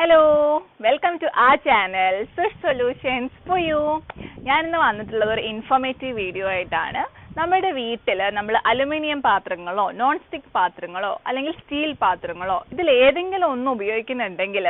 Hello welcome to ആ channel Swish solutions for you ഞാനിന്ന് വന്നിട്ടുള്ളത് ഒരു ഇൻഫോർമേറ്റീവ് വീഡിയോ ആയിട്ടാണ്. നമ്മുടെ വീട്ടിൽ നമ്മൾ അലുമിനിയം പാത്രങ്ങളോ നോൺ സ്റ്റിക്ക് പാത്രങ്ങളോ അല്ലെങ്കിൽ സ്റ്റീൽ പാത്രങ്ങളോ ഇതിൽ ഏതെങ്കിലും ഒന്ന് ഉപയോഗിക്കുന്നുണ്ടെങ്കിൽ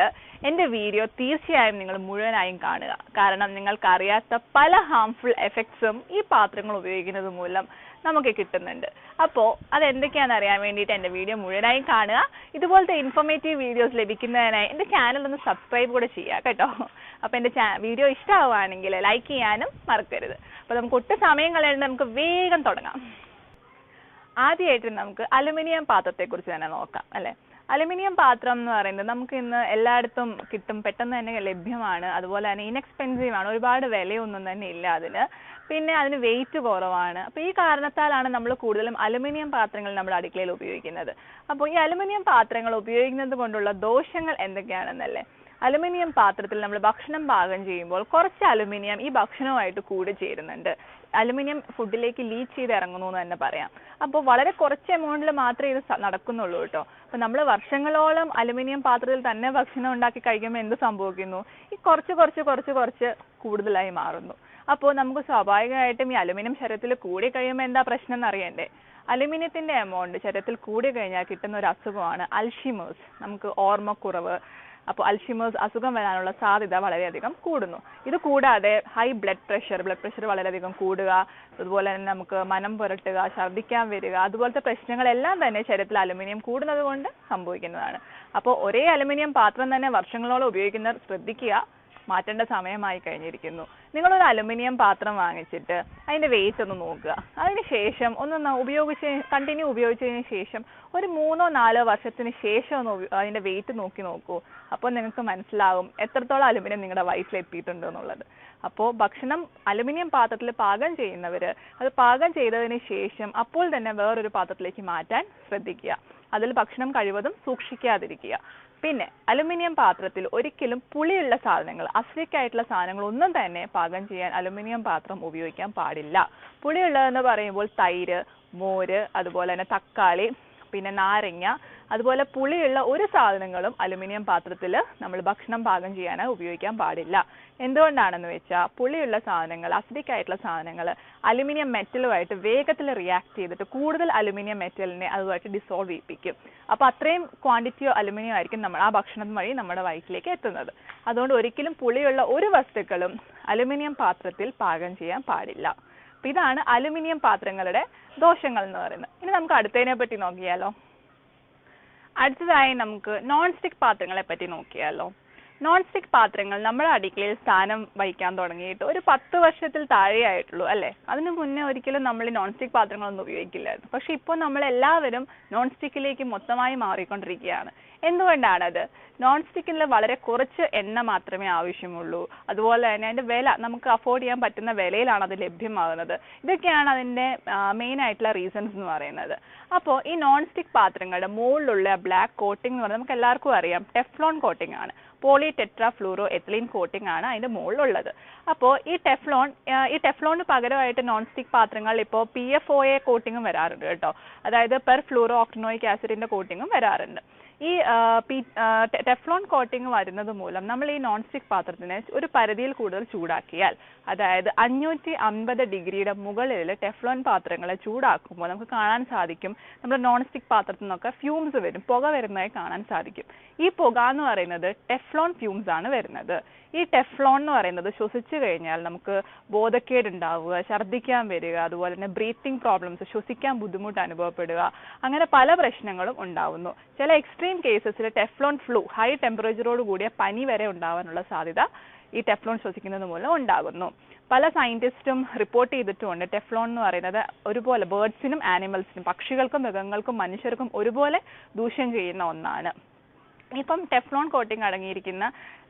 എന്റെ വീഡിയോ തീർച്ചയായും നിങ്ങൾ മുഴുവനായും കാണുക. കാരണം നിങ്ങൾക്ക് അറിയാത്ത പല ഹാംഫുൾ എഫക്ട്സും ഈ പാത്രങ്ങൾ ഉപയോഗിക്കുന്നത് മൂലം നമുക്ക് കിട്ടുന്നുണ്ട്. അപ്പോൾ അതെന്തൊക്കെയാണെന്ന് അറിയാൻ വേണ്ടിയിട്ട് എന്റെ വീഡിയോ മുഴുവനായും കാണുക. ഇതുപോലത്തെ ഇൻഫോർമേറ്റീവ് വീഡിയോസ് ലഭിക്കുന്നതിനായി എന്റെ ചാനൽ ഒന്ന് സബ്സ്ക്രൈബ് കൂടെ ചെയ്യുക കേട്ടോ. അപ്പോൾ എന്റെ വീഡിയോ ഇഷ്ടമാവുകയാണെങ്കിൽ ലൈക്ക് ചെയ്യാനും മറക്കരുത്. അപ്പോൾ നമുക്ക് ഒട്ടും സമയം കളയാണ്ട് നമുക്ക് വേഗം തുടങ്ങാം. ആദ്യമായിട്ട് നമുക്ക് അലുമിനിയം പാത്രത്തെക്കുറിച്ച് തന്നെ നോക്കാം അല്ലേ? അലുമിനിയം പാത്രം എന്ന് പറയുന്നത് നമുക്ക് ഇന്ന് എല്ലായിടത്തും കിട്ടും പെട്ടെന്ന് തന്നെ ലഭ്യമാണ്. അതുപോലെ തന്നെ ഇൻഎക്സ്പെൻസീവ് ആണ്. ഒരുപാട് വിലയൊന്നും തന്നെ ഇല്ല അതിന്. പിന്നെ അതിന് വെയിറ്റ് കുറവാണ്. അപ്പോൾ ഈ കാരണത്താലാണ് നമ്മൾ കൂടുതലും അലുമിനിയം പാത്രങ്ങൾ നമ്മുടെ അടുക്കളയിൽ ഉപയോഗിക്കുന്നത്. അപ്പോൾ ഈ അലുമിനിയം പാത്രങ്ങൾ ഉപയോഗിക്കുന്നത് കൊണ്ടുള്ള ദോഷങ്ങൾ എന്തൊക്കെയാണെന്നല്ലേ? അലുമിനിയം പാത്രത്തിൽ നമ്മൾ ഭക്ഷണം പാകം ചെയ്യുമ്പോൾ കുറച്ച് അലുമിനിയം ഈ ഭക്ഷണവുമായിട്ട് കൂടെ ചേരുന്നുണ്ട്. അലുമിനിയം ഫുഡിലേക്ക് ലീച്ച് ചെയ്ത് ഇറങ്ങുന്നു എന്ന് തന്നെ പറയാം. അപ്പോൾ വളരെ കുറച്ച് എമൗണ്ടിൽ മാത്രമേ ഇത് നടക്കുന്നുള്ളൂ കേട്ടോ. അപ്പോൾ നമ്മൾ വർഷങ്ങളോളം അലുമിനിയം പാത്രത്തിൽ തന്നെ ഭക്ഷണം ഉണ്ടാക്കി കഴിക്കുമ്പോൾ എന്ത് സംഭവിക്കുന്നു? ഈ കുറച്ച് കുറച്ച് കുറച്ച് കുറച്ച് കൂടുതലായി മാറുന്നു. അപ്പോൾ നമുക്ക് സ്വാഭാവികമായിട്ടും ഈ അലുമിനിയം ശരീരത്തിൽ കൂടി കഴിയുമ്പോൾ എന്താ പ്രശ്നം എന്ന് അറിയണ്ടേ അലുമിനിയത്തിന്റെ എമൗണ്ട് ശരീരത്തിൽ കൂടി കഴിഞ്ഞാൽ കിട്ടുന്ന ഒരു അസുഖമാണ് അൽഷിമേഴ്സ്. നമുക്ക് ഓർമ്മക്കുറവ്. അപ്പോൾ അൽഷിമേഴ്സ് അസുഖം വരാനുള്ള സാധ്യത വളരെയധികം കൂടുന്നു. ഇത് കൂടാതെ high blood pressure blood pressure വളരെയധികം കൂടുക അതുപോലെ തന്നെ നമുക്ക് മനം പുരട്ടുക ഛർദ്ദിക്കാൻ വരിക അതുപോലത്തെ പ്രശ്നങ്ങളെല്ലാം തന്നെ ശരീരത്തിൽ അലുമിനിയം കൂടുന്നത് കൊണ്ട് സംഭവിക്കുന്നതാണ്. അപ്പോൾ ഒരേ അലുമിനിയം പാത്രം തന്നെ വർഷങ്ങളോളം ഉപയോഗിക്കുന്നവർ ശ്രദ്ധിക്കുക. മാറ്റേണ്ട സമയമായി കഴിഞ്ഞിരിക്കുന്നു. നിങ്ങൾ ഒരു അലുമിനിയം പാത്രം വാങ്ങിച്ചിട്ട് അതിന്റെ വെയിറ്റ് ഒന്ന് നോക്കുക. അതിന് ശേഷം ഒന്ന് ഉപയോഗിച്ച് കണ്ടിന്യൂ ഉപയോഗിച്ചതിന് ശേഷം ഒരു മൂന്നോ നാലോ വർഷത്തിന് ശേഷം ഒന്ന് അതിന്റെ വെയിറ്റ് നോക്കി നോക്കൂ. അപ്പോൾ നിങ്ങൾക്ക് മനസ്സിലാവും എത്രത്തോളം അലുമിനിയം നിങ്ങളുടെ വയറ്റിൽ എത്തിയിട്ടുണ്ട് എന്നുള്ളത്. അപ്പോൾ ഭക്ഷണം അലുമിനിയം പാത്രത്തിൽ പാകം ചെയ്യുന്നവർ അത് പാകം ചെയ്തതിന് ശേഷം അപ്പോൾ തന്നെ വേറൊരു പാത്രത്തിലേക്ക് മാറ്റാൻ ശ്രദ്ധിക്കുക. അതിൽ ഭക്ഷണം കഴിവതും സൂക്ഷിക്കാതിരിക്കുക. പിന്നെ അലുമിനിയം പാത്രത്തിൽ ഒരിക്കലും പുളിയുള്ള സാധനങ്ങൾ അസിഡിക് ആയിട്ടുള്ള സാധനങ്ങൾ ഒന്നും തന്നെ പാകം ചെയ്യാൻ അലുമിനിയം പാത്രം ഉപയോഗിക്കാൻ പാടില്ല. പുളിയുള്ളതെന്ന് പറയുമ്പോൾ തൈര് മോര് അതുപോലെ തന്നെ തക്കാളി പിന്നെ നാരങ്ങ അതുപോലെ പുളിയുള്ള ഒരു സാധനങ്ങളും അലുമിനിയം പാത്രത്തിൽ നമ്മൾ ഭക്ഷണം പാകം ചെയ്യാനായി ഉപയോഗിക്കാൻ പാടില്ല. എന്തുകൊണ്ടാണെന്ന് വെച്ചാൽ പുളിയുള്ള സാധനങ്ങൾ അസിഡിക് ആയിട്ടുള്ള സാധനങ്ങൾ അലുമിനിയം മെറ്റലുമായിട്ട് വേഗത്തിൽ റിയാക്ട് ചെയ്തിട്ട് കൂടുതൽ അലുമിനിയം മെറ്റലിനെ അതുമായിട്ട് ഡിസോൾവ് ചെയ്യിപ്പിക്കും. അപ്പോൾ അത്രയും ക്വാണ്ടിറ്റിയോ അലുമിനിയം ആയിരിക്കും നമ്മൾ ആ ഭക്ഷണം വഴി നമ്മുടെ വയറ്റിലേക്ക് എത്തുന്നത്. അതുകൊണ്ട് ഒരിക്കലും പുളിയുള്ള ഒരു വസ്തുക്കളും അലുമിനിയം പാത്രത്തിൽ പാകം ചെയ്യാൻ പാടില്ല. അപ്പൊ ഇതാണ് അലുമിനിയം പാത്രങ്ങളുടെ ദോഷങ്ങൾ എന്ന് പറയുന്നത്. ഇനി നമുക്ക് അടുത്തതിനെ പറ്റി നോക്കിയാലോ. അടുത്തതായി നമുക്ക് നോൺ സ്റ്റിക് പാത്രങ്ങളെ പറ്റി നോക്കിയാലോ. നോൺ സ്റ്റിക് പാത്രങ്ങൾ നമ്മുടെ അടുക്കളയിൽ സ്ഥാനം വഹിക്കാൻ തുടങ്ങിയിട്ട് ഒരു പത്ത് വർഷത്തിൽ താഴെയായിട്ടുള്ളൂ അല്ലേ? അതിനു മുന്നേ ഒരിക്കലും നമ്മൾ നോൺ സ്റ്റിക് പാത്രങ്ങളൊന്നും ഉപയോഗിക്കില്ലായിരുന്നു. പക്ഷെ ഇപ്പോൾ നമ്മൾ എല്ലാവരും നോൺ സ്റ്റിക്കിലേക്ക് മൊത്തമായി മാറിക്കൊണ്ടിരിക്കുകയാണ്. എന്തുകൊണ്ടാണത്? നോൺ സ്റ്റിക്കിൽ വളരെ കുറച്ച് എണ്ണ മാത്രമേ ആവശ്യമുള്ളൂ. അതുപോലെ തന്നെ അതിന്റെ വില നമുക്ക് അഫോർഡ് ചെയ്യാൻ പറ്റുന്ന വിലയിലാണ് അത് ലഭ്യമാകുന്നത്. ഇതൊക്കെയാണ് അതിന്റെ മെയിൻ ആയിട്ടുള്ള റീസൺസ് എന്ന് പറയുന്നത്. അപ്പോൾ ഈ നോൺ സ്റ്റിക് പാത്രങ്ങളുടെ മുകളിലുള്ള ബ്ലാക്ക് കോട്ടിംഗ് എന്ന് പറയുന്നത് നമുക്ക് എല്ലാവർക്കും അറിയാം ടെഫ്ലോൺ കോട്ടിംഗ് ആണ്. Polytetrafluoroethylene coating ആണ് അതിന്റെ മുകളിലുള്ളത്. അപ്പോൾ ഈ ടെഫ്ലോൺ ഈ ടെഫ്ലോണിന് പകരമായിട്ട് നോൺ സ്റ്റിക് പാത്രങ്ങൾ ഇപ്പോൾ പി എഫ് ഒ എ കോട്ടിങ്ങും വരാറുണ്ട് കേട്ടോ. അതായത് പെർ ഫ്ലൂറോ ഓക്ടനോയിക് ആസിഡിന്റെ കോട്ടിങ്ങും വരാറുണ്ട്. ഈ ടെഫ്ലോൺ കോട്ടിംഗ് വരുന്നത് മൂലം നമ്മൾ ഈ നോൺ സ്റ്റിക്ക് പാത്രത്തിനെ ഒരു പരിധിയിൽ കൂടുതൽ ചൂടാക്കിയാൽ അതായത് അഞ്ഞൂറ്റി അമ്പത് ഡിഗ്രിയുടെ മുകളിൽ ടെഫ്ലോൺ പാത്രങ്ങളെ ചൂടാക്കുമ്പോൾ നമുക്ക് കാണാൻ സാധിക്കും നമ്മുടെ നോൺ സ്റ്റിക്ക് പാത്രത്തിൽ നിന്നൊക്കെ ഫ്യൂംസ് വരും പുക വരുന്നതായി കാണാൻ സാധിക്കും. ഈ പുക എന്ന് പറയുന്നത് ടെഫ്ലോൺ ഫ്യൂംസ് ആണ് വരുന്നത്. ഈ ടെഫ്ലോൺ എന്ന് പറയുന്നത് ശ്വസിച്ചു കഴിഞ്ഞാൽ നമുക്ക് ബോധക്കേട് ഉണ്ടാവുക ഛർദ്ദിക്കാൻ വരിക അതുപോലെ തന്നെ ബ്രീത്തിങ് പ്രോബ്ലംസ് ശ്വസിക്കാൻ ബുദ്ധിമുട്ട് അനുഭവപ്പെടുക അങ്ങനെ പല പ്രശ്നങ്ങളും ഉണ്ടാവുന്നു. ചില എക്സ്ട്രീം കേസസിൽ ടെഫ്ലോൺ ഫ്ലൂ ഹൈ ടെമ്പറേച്ചറോട് കൂടിയ പനി വരെ ഉണ്ടാവാനുള്ള സാധ്യത ഈ ടെഫ്ലോൺ ശ്വസിക്കുന്നത് മൂലം ഉണ്ടാകുന്നു. പല സയന്റിസ്റ്റും റിപ്പോർട്ട് ചെയ്തിട്ടുമുണ്ട് ടെഫ്ലോൺ എന്ന് പറയുന്നത് ഒരുപോലെ ബേർഡ്സിനും ആനിമൽസിനും പക്ഷികൾക്കും മൃഗങ്ങൾക്കും മനുഷ്യർക്കും ഒരുപോലെ ദൂഷ്യം ചെയ്യുന്ന ഒന്നാണ്. ഇപ്പം ടെഫ്ലോൺ കോട്ടിംഗ് അടങ്ങിയിരിക്കുന്ന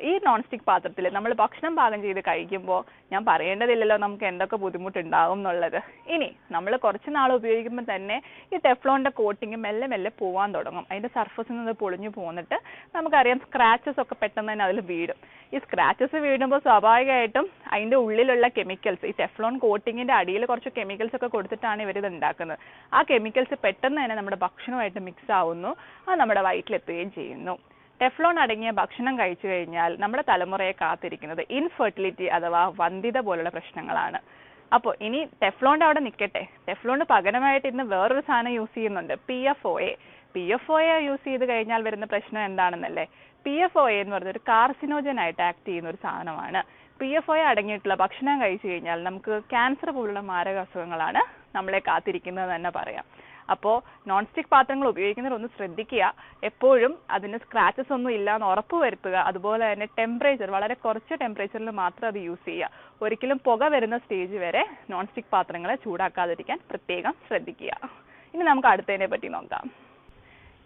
ഈ നോൺ സ്റ്റിക്ക് പാത്രത്തിൽ നമ്മൾ ഭക്ഷണം പാകം ചെയ്ത് കഴിക്കുമ്പോൾ ഞാൻ പറയേണ്ടതില്ലല്ലോ നമുക്ക് എന്തൊക്കെ ബുദ്ധിമുട്ടുണ്ടാവും എന്നുള്ളത്. ഇനി നമ്മൾ കുറച്ച് നാൾ ഉപയോഗിക്കുമ്പോൾ തന്നെ ഈ ടെഫ്ലോണിന്റെ കോട്ടിങ് മെല്ലെ മെല്ലെ പോവാൻ തുടങ്ങും. അതിന്റെ സർഫസിൽ നിന്ന് പൊളിഞ്ഞു പോന്നിട്ട് നമുക്കറിയാം സ്ക്രാച്ചസ് ഒക്കെ പെട്ടെന്ന് തന്നെ അതിൽ വീഴും. ഈ സ്ക്രാച്ചസ് വീഴുമ്പോൾ സ്വാഭാവികമായിട്ടും അതിന്റെ ഉള്ളിലുള്ള കെമിക്കൽസ് ഈ ടെഫ്ലോൺ കോട്ടിങ്ങിന്റെ അടിയിൽ കുറച്ച് കെമിക്കൽസ് ഒക്കെ കൊടുത്തിട്ടാണ് ഇവർ ഇത് ഉണ്ടാക്കുന്നത്. ആ കെമിക്കൽസ് പെട്ടെന്ന് തന്നെ നമ്മുടെ ഭക്ഷണമായിട്ട് മിക്സ് ആവുന്നു. അത് നമ്മുടെ വയറ്റിലെത്തുകയും ചെയ്യുന്നു. ടെഫ്ലോൺ അടങ്ങിയ ഭക്ഷണം കഴിച്ചു കഴിഞ്ഞാൽ നമ്മുടെ തലമുറയെ കാത്തിരിക്കുന്നത് ഇൻഫെർട്ടിലിറ്റി അഥവാ വന്ധ്യത പോലുള്ള പ്രശ്നങ്ങളാണ്. അപ്പോൾ ഇനി ടെഫ്ലോണിന്റെ അവിടെ നിൽക്കട്ടെ ടെഫ്ലോണിന് പകരമായിട്ട് ഇന്ന് വേറൊരു സാധനം യൂസ് ചെയ്യുന്നുണ്ട്. P F O A P F O A use ചെയ്ത് കഴിഞ്ഞാൽ വരുന്ന പ്രശ്നം എന്താണെന്നല്ലേ? പി എഫ് ഒ എ എന്ന് പറഞ്ഞ ഒരു കാർസിനോജൻ ആയിട്ട് ആക്ട് ചെയ്യുന്ന ഒരു സാധനമാണ്. പി എഫ് ഒ എ അടങ്ങിയിട്ടുള്ള ഭക്ഷണം കഴിച്ചു കഴിഞ്ഞാൽ നമുക്ക് ക്യാൻസർ പോലുള്ള മാരക അസുഖങ്ങളാണ് നമ്മളെ കാത്തിരിക്കുന്നത് തന്നെ പറയാം. അപ്പോൾ നോൺ സ്റ്റിക് പാത്രങ്ങൾ ഉപയോഗിക്കുന്നവർ ഒന്ന് ശ്രദ്ധിക്കുക. എപ്പോഴും അതിന് സ്ക്രാച്ചസ് ഒന്നും ഇല്ല എന്ന് ഉറപ്പ് വരുത്തുക. അതുപോലെ തന്നെ ടെമ്പറേച്ചർ വളരെ കുറച്ച് ടെമ്പറേച്ചറിൽ മാത്രം അത് യൂസ് ചെയ്യുക. ഒരിക്കലും പുക വരുന്ന സ്റ്റേജ് വരെ നോൺ സ്റ്റിക് പാത്രങ്ങളെ ചൂടാക്കാതിരിക്കാൻ പ്രത്യേകം ശ്രദ്ധിക്കുക. ഇനി നമുക്ക് അടുത്തതിനെ പറ്റി നോക്കാം.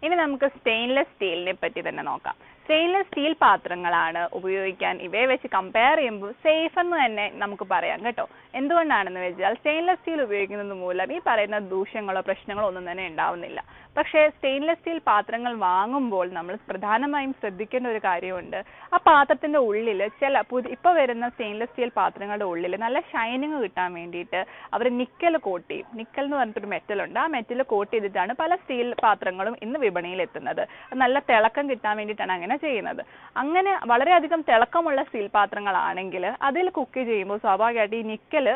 ഇനി നമുക്ക് സ്റ്റെയിൻലെസ് സ്റ്റീലിനെ പറ്റി തന്നെ നോക്കാം. സ്റ്റെയിൻലെസ് സ്റ്റീൽ പാത്രങ്ങളാണ് ഉപയോഗിക്കാൻ ഇവയെ വെച്ച് കമ്പയർ ചെയ്യുമ്പോൾ സേഫ് എന്ന് തന്നെ നമുക്ക് പറയാം കേട്ടോ. എന്തുകൊണ്ടാണെന്ന് വെച്ചാൽ സ്റ്റെയിൻലെസ് സ്റ്റീൽ ഉപയോഗിക്കുന്നത് മൂലം ഈ പറയുന്ന ദൂഷ്യങ്ങളോ പ്രശ്നങ്ങളോ ഒന്നും തന്നെ ഉണ്ടാവുന്നില്ല. പക്ഷേ സ്റ്റെയിൻലെസ് സ്റ്റീൽ പാത്രങ്ങൾ വാങ്ങുമ്പോൾ നമ്മൾ പ്രധാനമായും ശ്രദ്ധിക്കേണ്ട ഒരു കാര്യമുണ്ട്. ആ പാത്രത്തിന്റെ ഉള്ളിൽ ചില പുതി ഇപ്പോൾ വരുന്ന സ്റ്റെയിൻലെസ് സ്റ്റീൽ പാത്രങ്ങളുടെ ഉള്ളിൽ നല്ല ഷൈനിങ് കിട്ടാൻ വേണ്ടിയിട്ട് അവർ നിക്കൽ കോട്ട്. നിക്കൽ എന്ന് പറഞ്ഞിട്ടൊരു മെറ്റൽ ഉണ്ട്. ആ മെറ്റൽ കോട്ട് ചെയ്തിട്ടാണ് പല സ്റ്റീൽ പാത്രങ്ങളും ഇന്ന് വിപണിയിൽ എത്തുന്നത്. നല്ല തിളക്കം കിട്ടാൻ വേണ്ടിയിട്ടാണ് അങ്ങനെ ചെയ്യുന്നത്. അങ്ങനെ വളരെയധികം തിളക്കമുള്ള സ്റ്റീൽ പാത്രങ്ങളാണെങ്കിൽ അതിൽ കുക്ക് ചെയ്യുമ്പോൾ സ്വാഭാവികമായിട്ട് ഈ നിക്കൽ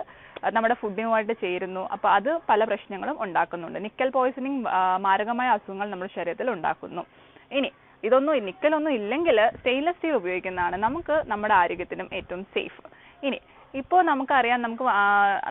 നമ്മുടെ ഫുഡിനുമായിട്ട് ചേരുന്നു. അപ്പോൾ അത് പല പ്രശ്നങ്ങളും ഉണ്ടാക്കുന്നുണ്ട്. നിക്കൽ പോയിസണിങ് മാരകമായ അസുഖങ്ങൾ നമ്മുടെ ശരീരത്തിൽ ഉണ്ടാക്കുന്നു. ഇനി ഇതൊന്നും നിക്കലൊന്നും ഇല്ലെങ്കിൽ സ്റ്റെയിൻലെസ് സ്റ്റീൽ ഉപയോഗിക്കുന്നതാണ് നമുക്ക് നമ്മുടെ ആരോഗ്യത്തിനും ഏറ്റവും സേഫ് ഇനി ഇപ്പോൾ നമുക്കറിയാം നമുക്ക്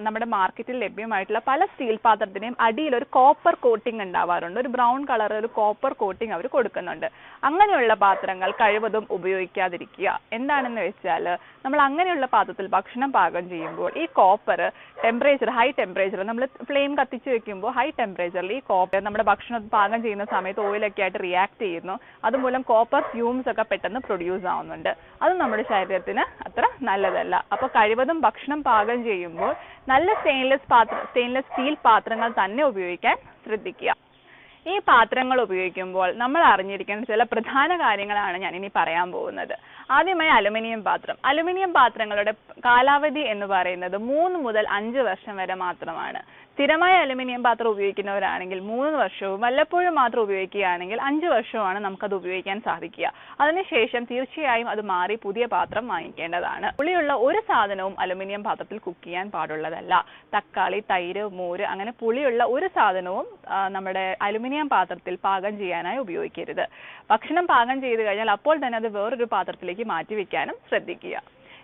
നമ്മുടെ മാർക്കറ്റിൽ ലഭ്യമായിട്ടുള്ള പല സ്റ്റീൽ പാത്രത്തിന്റെയും അടിയിൽ ഒരു കോപ്പർ കോട്ടിംഗ് ഉണ്ടാവാറുണ്ട്. ഒരു ബ്രൗൺ കളർ ഒരു കോപ്പർ കോട്ടിംഗ് അവർ കൊടുക്കുന്നുണ്ട്. അങ്ങനെയുള്ള പാത്രങ്ങൾ കഴിവതും ഉപയോഗിക്കാതിരിക്കുക. എന്താണെന്ന് വെച്ചാൽ നമ്മൾ അങ്ങനെയുള്ള പാത്രത്തിൽ ഭക്ഷണം പാകം ചെയ്യുമ്പോൾ ഈ കോപ്പർ ടെമ്പറേച്ചർ ഹൈ ടെമ്പറേച്ചർ നമ്മൾ ഫ്ലെയിം കത്തിച്ച് വെക്കുമ്പോൾ ഹൈ ടെമ്പറേച്ചറിൽ ഈ കോപ്പർ നമ്മുടെ ഭക്ഷണം പാകം ചെയ്യുന്ന സമയത്ത് ഓയിലൊക്കെ ആയിട്ട് റിയാക്ട് ചെയ്യുന്നു. അതുമൂലം കോപ്പർ ഫ്യൂംസ് ഒക്കെ പെട്ടെന്ന് പ്രൊഡ്യൂസ് ആവുന്നുണ്ട്. അത് നമ്മുടെ ശരീരത്തിന് അത്ര നല്ലതല്ല. അപ്പോൾ കഴിവതും ഭക്ഷണം പാകം ചെയ്യുമ്പോൾ നല്ല സ്റ്റെയിൻലെസ് പാത്ര സ്റ്റെയിൻലെസ് സ്റ്റീൽ പാത്രങ്ങൾ തന്നെ ഉപയോഗിക്കാൻ ശ്രദ്ധിക്കുക. ഈ പാത്രങ്ങൾ ഉപയോഗിക്കുമ്പോൾ നമ്മൾ അറിഞ്ഞിരിക്കേണ്ട ചില പ്രധാന കാര്യങ്ങളാണ് ഞാൻ ഇനി പറയാൻ പോകുന്നത്. ആദ്യമായി അലുമിനിയം പാത്രം. അലുമിനിയം പാത്രങ്ങളുടെ കാലാവധി എന്ന് പറയുന്നത് മൂന്ന് മുതൽ അഞ്ച് വർഷം വരെ മാത്രമാണ്. സ്ഥിരമായ അലുമിനിയം പാത്രം ഉപയോഗിക്കുന്നവരാണെങ്കിൽ മൂന്ന് വർഷവും വല്ലപ്പോഴും മാത്രം ഉപയോഗിക്കുകയാണെങ്കിൽ അഞ്ച് വർഷവുമാണ് നമുക്കത് ഉപയോഗിക്കാൻ സാധിക്കുക. അതിനുശേഷം തീർച്ചയായും അത് മാറി പുതിയ പാത്രം വാങ്ങിക്കേണ്ടതാണ്. പുളിയുള്ള ഒരു സാധനവും അലുമിനിയം പാത്രത്തിൽ കുക്ക് ചെയ്യാൻ പാടുള്ളതല്ല. തക്കാളി തൈര് മോര് അങ്ങനെ പുളിയുള്ള ഒരു സാധനവും നമ്മുടെ അലുമിനിയം പാത്രത്തിൽ പാകം ചെയ്യാനായി ഉപയോഗിക്കരുത്. ഭക്ഷണം പാകം ചെയ്ത് കഴിഞ്ഞാൽ അപ്പോൾ തന്നെ അത് വേറൊരു പാത്രത്തിലേക്ക് മാറ്റി വെക്കാനും ശ്രദ്ധിക്കുക.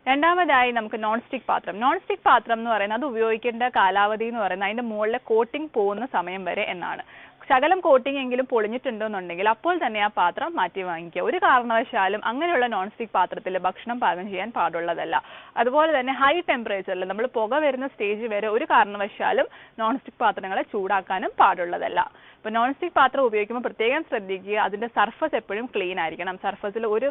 രണ്ടാമതായി നമുക്ക് നോൺ സ്റ്റിക് പാത്രം. നോൺ സ്റ്റിക് പാത്രം എന്ന് പറയുന്നത് അത് ഉപയോഗിക്കേണ്ട കാലാവധി എന്ന് പറയുന്നത് അതിന്റെ മുകളിലെ കോട്ടിംഗ് പോകുന്ന സമയം വരെ എന്നാണ്. ശകലം കോട്ടിംഗ് എങ്കിലും പൊളിഞ്ഞിട്ടുണ്ടെന്നുണ്ടെങ്കിൽ അപ്പോൾ തന്നെ ആ പാത്രം മാറ്റി വാങ്ങിക്കുക. ഒരു കാരണവശാലും അങ്ങനെയുള്ള നോൺ സ്റ്റിക് പാത്രത്തിൽ ഭക്ഷണം പാകം ചെയ്യാൻ പാടുള്ളതല്ല. അതുപോലെ തന്നെ ഹൈ ടെമ്പറേച്ചറിൽ നമ്മൾ പുക വരുന്ന സ്റ്റേജ് വരെ ഒരു കാരണവശാലും നോൺ സ്റ്റിക് പാത്രങ്ങളെ ചൂടാക്കാനും പാടുള്ളതല്ല. ഇപ്പൊ നോൺ സ്റ്റിക് പാത്രം ഉപയോഗിക്കുമ്പോൾ പ്രത്യേകം ശ്രദ്ധിക്കുക അതിന്റെ സർഫസ് എപ്പോഴും ക്ലീൻ ആയിരിക്കണം. സർഫസിൽ ഒരു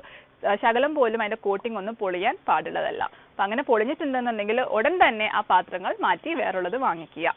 ശകലം പോലും അതിന്റെ കോട്ടിംഗ് ഒന്നും പൊളിയാൻ പാടുള്ളതല്ല. അപ്പൊ അങ്ങനെ പൊളിഞ്ഞിട്ടുണ്ടെന്നുണ്ടെങ്കിൽ ഉടൻ തന്നെ ആ പാത്രങ്ങൾ മാറ്റി വേറുള്ളത് വാങ്ങിക്കുക.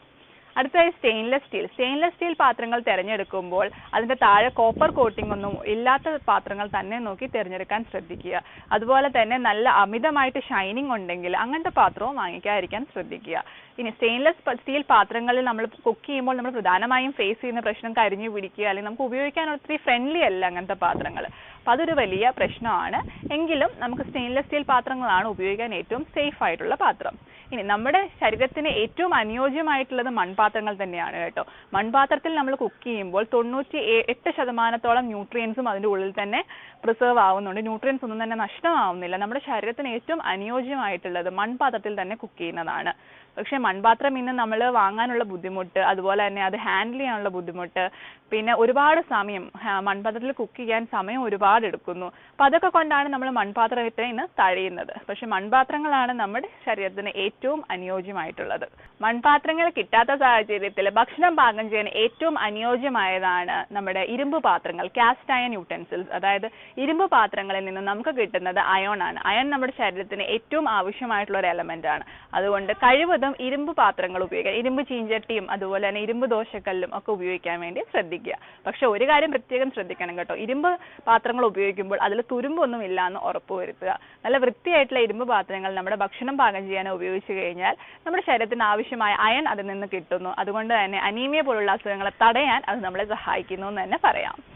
അടുത്തതായി സ്റ്റെയിൻലെസ് സ്റ്റീൽ സ്റ്റെയിൻലെസ് സ്റ്റീൽ പാത്രങ്ങൾ തിരഞ്ഞെടുക്കുമ്പോൾ അതിന്റെ താഴെ കോപ്പർ കോട്ടിംഗ് ഒന്നും ഇല്ലാത്ത പാത്രങ്ങൾ തന്നെ നോക്കി തിരഞ്ഞെടുക്കാൻ ശ്രദ്ധിക്കുക. അതുപോലെ തന്നെ നല്ല അമിതമായിട്ട് ഷൈനിങ് ഉണ്ടെങ്കിൽ അങ്ങനത്തെ പാത്രവും വാങ്ങിക്കാതിരിക്കാൻ ശ്രദ്ധിക്കുക. ഇനി സ്റ്റെയിൻലെസ് സ്റ്റീൽ പാത്രങ്ങളിൽ നമ്മൾ കുക്ക് ചെയ്യുമ്പോൾ നമ്മൾ പ്രധാനമായും ഫേസ് ചെയ്യുന്ന പ്രശ്നം കരിഞ്ഞു പിടിക്കുക അല്ലെങ്കിൽ നമുക്ക് ഉപയോഗിക്കാൻ ഒത്തിരി ഫ്രണ്ട്ലി അല്ല അങ്ങനത്തെ പാത്രങ്ങൾ. അപ്പം അതൊരു വലിയ പ്രശ്നമാണ്. എങ്കിലും നമുക്ക് സ്റ്റെയിൻലെസ് സ്റ്റീൽ പാത്രങ്ങളാണ് ഉപയോഗിക്കാൻ ഏറ്റവും സേഫ് ആയിട്ടുള്ള പാത്രം. ഇനി നമ്മുടെ ശരീരത്തിന് ഏറ്റവും അനുയോജ്യമായിട്ടുള്ളത് മൺപാത്രങ്ങൾ തന്നെയാണ് കേട്ടോ. മൺപാത്രത്തിൽ നമ്മൾ കുക്ക് ചെയ്യുമ്പോൾ തൊണ്ണൂറ്റി എട്ട് ശതമാനത്തോളം ന്യൂട്രിയൻസും അതിന്റെ ഉള്ളിൽ തന്നെ പ്രിസർവ് ആവുന്നുണ്ട്. ന്യൂട്രിയൻസ് ഒന്നും തന്നെ നഷ്ടമാവുന്നില്ല. നമ്മുടെ ശരീരത്തിന് ഏറ്റവും അനുയോജ്യമായിട്ടുള്ളത് മൺപാത്രത്തിൽ തന്നെ കുക്ക് ചെയ്യുന്നതാണ്. പക്ഷേ മൺപാത്രം ഇന്ന് നമ്മൾ വാങ്ങാനുള്ള ബുദ്ധിമുട്ട് അതുപോലെ തന്നെ അത് ഹാൻഡിൽ ചെയ്യാനുള്ള ബുദ്ധിമുട്ട് പിന്നെ ഒരുപാട് സമയം മൺപാത്രത്തിൽ കുക്ക് ചെയ്യാൻ സമയം ഒരുപാട് എടുക്കുന്നു. അപ്പൊ അതൊക്കെ കൊണ്ടാണ് നമ്മൾ മൺപാത്രത്തെ ഇന്ന് തഴയുന്നത്. പക്ഷെ മൺപാത്രങ്ങളാണ് നമ്മുടെ ശരീരത്തിന് ഏറ്റവും അനുയോജ്യമായിട്ടുള്ളത്. മൺപാത്രങ്ങൾ കിട്ടാത്ത സാഹചര്യത്തിൽ ഭക്ഷണം പാകം ചെയ്യാൻ ഏറ്റവും അനുയോജ്യമായതാണ് നമ്മുടെ ഇരുമ്പ് പാത്രങ്ങൾ കാസ്റ്റ് അയൺ യൂട്ടൻസിൽസ് അതായത് ഇരുമ്പ് പാത്രങ്ങളിൽ നിന്ന് നമുക്ക് കിട്ടുന്നത് അയോൺ ആണ്. അയൺ നമ്മുടെ ശരീരത്തിന് ഏറ്റവും ആവശ്യമായിട്ടുള്ള ഒരു എലമെന്റ് ആണ്. അതുകൊണ്ട് കഴിവതും ഇരുമ്പ് പാത്രങ്ങൾ ഉപയോഗിക്കുക. ഇരുമ്പ് ചീഞ്ചട്ടിയും അതുപോലെ തന്നെ ഇരുമ്പ് ദോശക്കല്ലും ഒക്കെ ഉപയോഗിക്കാൻ വേണ്ടി ശ്രദ്ധിക്കുക. പക്ഷെ ഒരു കാര്യം പ്രത്യേകം ശ്രദ്ധിക്കണം കേട്ടോ. ഇരുമ്പ് പാത്രങ്ങൾ ഉപയോഗിക്കുമ്പോൾ അതിൽ തുരുമ്പൊന്നും ഇല്ല എന്ന് ഉറപ്പുവരുത്തുക നല്ല വൃത്തിയായിട്ടുള്ള ഇരുമ്പ് പാത്രങ്ങൾ നമ്മുടെ ഭക്ഷണം പാകം ചെയ്യാൻ ഉപയോഗിച്ച് കഴിഞ്ഞാൽ നമ്മുടെ ശരീരത്തിന് ആവശ്യമായ അയൺ അതിൽ നിന്ന് കിട്ടുന്നു. അതുകൊണ്ട് തന്നെ അനീമിയ പോലുള്ള അസുഖങ്ങളെ തടയാൻ അത് നമ്മളെ സഹായിക്കുന്നു എന്ന് തന്നെ പറയാം.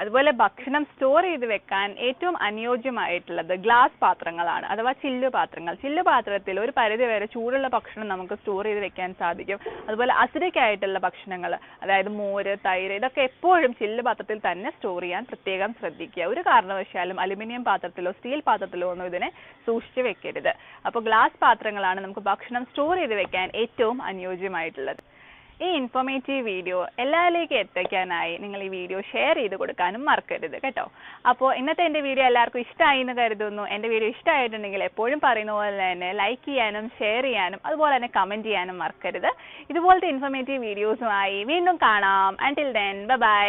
അതുപോലെ ഭക്ഷണം സ്റ്റോർ ചെയ്ത് വെക്കാൻ ഏറ്റവും അനുയോജ്യമായിട്ടുള്ളത് ഗ്ലാസ് പാത്രങ്ങളാണ് അഥവാ ചില്ലു പാത്രങ്ങൾ. ചില്ലു പാത്രത്തിൽ ഒരു പരിധി വരെ ചൂടുള്ള ഭക്ഷണം നമുക്ക് സ്റ്റോർ ചെയ്ത് വെക്കാൻ സാധിക്കും. അതുപോലെ അസിഡിക് ആയിട്ടുള്ള ഭക്ഷണങ്ങൾ അതായത് മോര് തൈര് ഇതൊക്കെ എപ്പോഴും ചില്ല് പാത്രത്തിൽ തന്നെ സ്റ്റോർ ചെയ്യാൻ പ്രത്യേകം ശ്രദ്ധിക്കുക. ഒരു കാരണവശാലും അലുമിനിയം പാത്രത്തിലോ സ്റ്റീൽ പാത്രത്തിലോ ഒന്നും ഇതിനെ സൂക്ഷിച്ചു വെക്കരുത്. അപ്പോൾ ഗ്ലാസ് പാത്രങ്ങളാണ് നമുക്ക് ഭക്ഷണം സ്റ്റോർ ചെയ്ത് വെക്കാൻ ഏറ്റവും അനുയോജ്യമായിട്ടുള്ളത്. ഈ ഇൻഫോർമേറ്റീവ് വീഡിയോ എല്ലാവരിലേക്കും എത്തിക്കാനായി നിങ്ങൾ ഈ വീഡിയോ ഷെയർ ചെയ്ത് കൊടുക്കാനും മറക്കരുത് കേട്ടോ. അപ്പോൾ ഇന്നത്തെ എന്റെ വീഡിയോ എല്ലാവർക്കും ഇഷ്ടമായി എന്ന് കരുതുന്നു. എന്റെ വീഡിയോ ഇഷ്ടമായിട്ടുണ്ടെങ്കിൽ എപ്പോഴും പറയുന്ന പോലെ തന്നെ ലൈക്ക് ചെയ്യാനും ഷെയർ ചെയ്യാനും അതുപോലെ തന്നെ കമന്റ് ചെയ്യാനും മറക്കരുത്. ഇതുപോലത്തെ ഇൻഫോർമേറ്റീവ് വീഡിയോസുമായി വീണ്ടും കാണാം. അന്റിൽ ദെൻ ബൈ